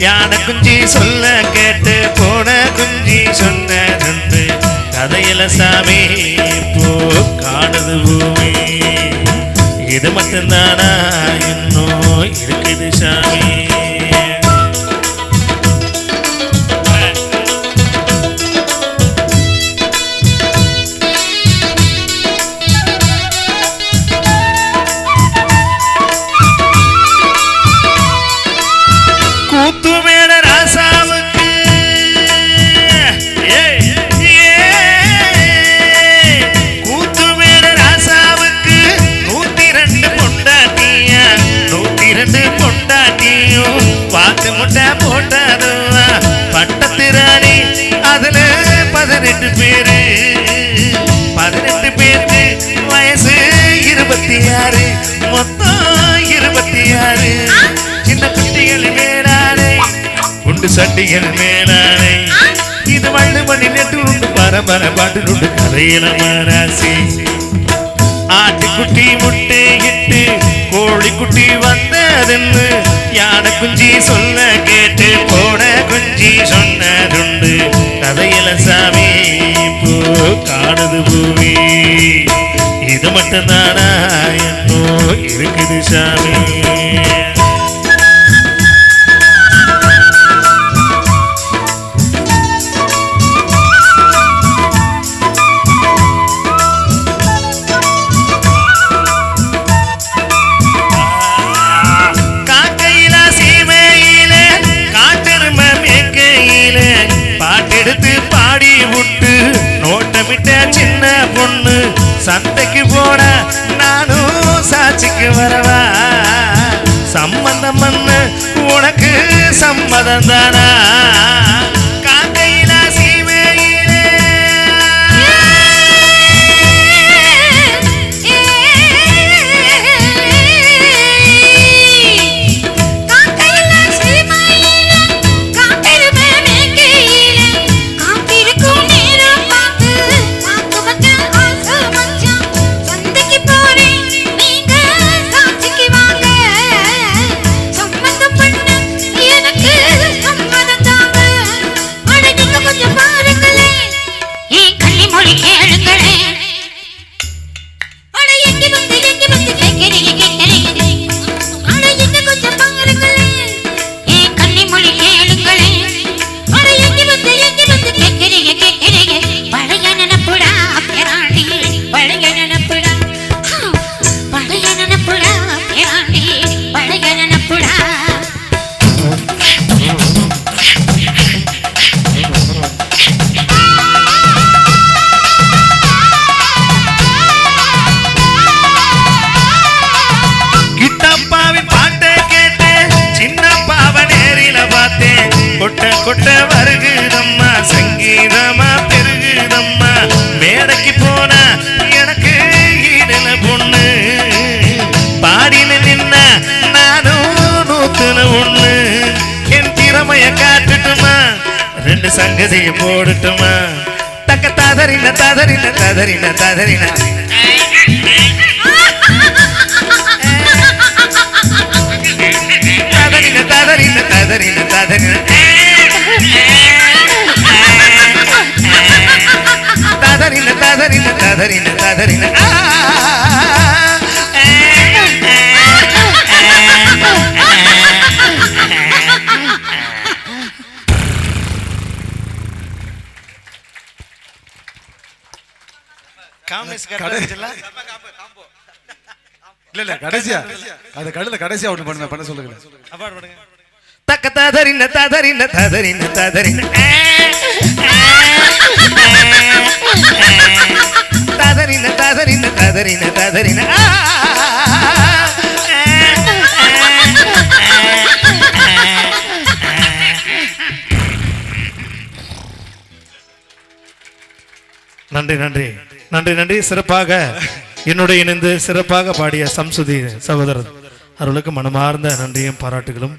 யானை குஞ்சி சொல்ல கேட்டு போன குஞ்சி சொன்னதுண்டு கதையில சாமி இப்போ காணுது பூமி. இது மட்டும்தானா? இன்னும் இருக்குது சாமி. তুমি குண்டு சட்டிகள் மேலானை. இது வள்ளு மணி நெட்டு உண்டு பரம்பர பாட்டு உண்டு கதையில மராசி ஆட்டுக்குட்டி முட்டை இட்டு கோழிக்குட்டி வந்ததுன்னு யானை குஞ்சி சொல்ல கேட்டு போட குஞ்சி சொன்னதுண்டு. கதையில சாமி இப்போ காணது பூமி. இது மட்டும்தானா? என்னோ இருக்குது சாமி. பாடி விட்டு நோட்டமிட்ட சின்ன பொண்ணு சந்தைக்கு போன நானும் சாட்சிக்கு வரவா? சம்மந்தம் உனக்கு சம்மதம் தானா? கொட்ட வருகுதம்மா சங்கீதமா பெருகுதம்மா. மேடைக்கு போன எனக்கு இடல பொண்ணு. பாடின நின்ன நானும் நூத்துல ஒண்ணு. என் திறமைய காட்டுட்டுமா ரெண்டு சங்கதியை போடட்டுமா. தக்க ததறின ததறின ததறின ததறின. ததறின ததறின இல்ல இல்ல கடைசியா. அது கடையில கடைசியா ஒண்ணு பண்ண பண்ண சொல்லுங்க. தக்க ததறின ததறின ததறின ததறின. ததறின ததறின நன்றி நன்றி. நன்றி நன்றி. சிறப்பாக என்னுடைய இணைந்து சிறப்பாக பாடிய சம்சுதி சகோதரர். அவர்களுக்கு மனமார்ந்த நன்றியும் பாராட்டுகளும்.